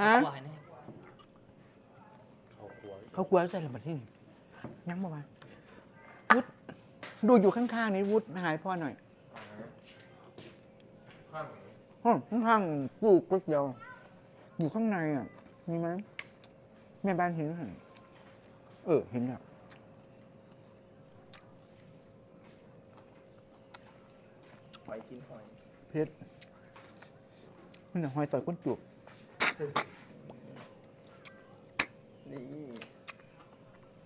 ฮะวายแน่เขาครัวเขากลัวใส่ระเบิดที่ยังบอกว่าวุฒดูอยู่ข้างๆนี้วุฒหายพ่อหน่อยข้างห้องข้างๆปลูกก๋วยเดียวอยู่ข้างในอะมีไหมแม่บ้านเห็นไหมเออเห็นแล้วหอยกินหอยเพชรมันน่ะหอยต่อยก้นจุก นี่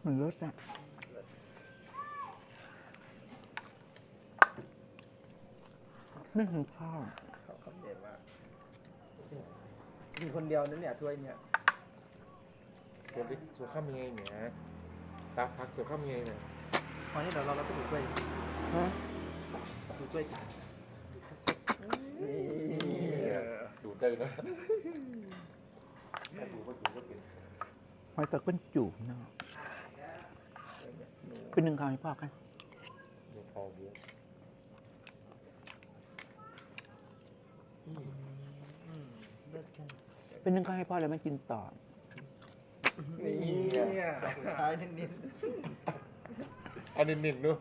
มันรสอะไม่หิวข้าวเขาคำเด็ดมากมีคนเดียวนั่นเนี่ยถ้วยเนี่ยสวนดิสวนข้ามยังไงเนี่ยตาพักสวนข้ามยังไงเนี่ยพอนี่เดี๋ยวเราเราก็ดูถ้วยฮะดูถ้วยนี่ ดูได้นะดูก็ดูก็เป็นหอยต่อยก้นจุกเนาะเป็นหนึ่งคำให้พ่อกันดูคอบัวเลิศกันเป็นหนึ่งคำให้พ่อแล้วไม่กินต่อ นี่สุดท้ายนิดๆอันนี้นิ่มๆเนอะ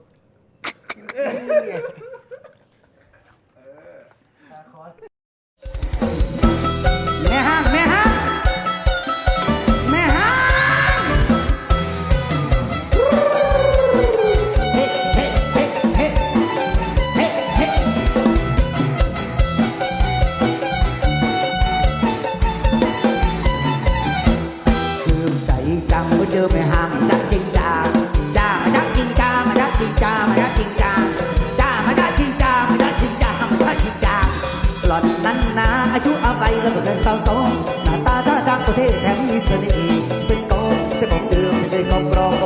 อายุอาไปแล้วก็เดินสาวสองหน้าตาท่าทางตัวเท่แถมมีเสน่ห์เป็นกองจะของเดิมไม่ได้กองรองก็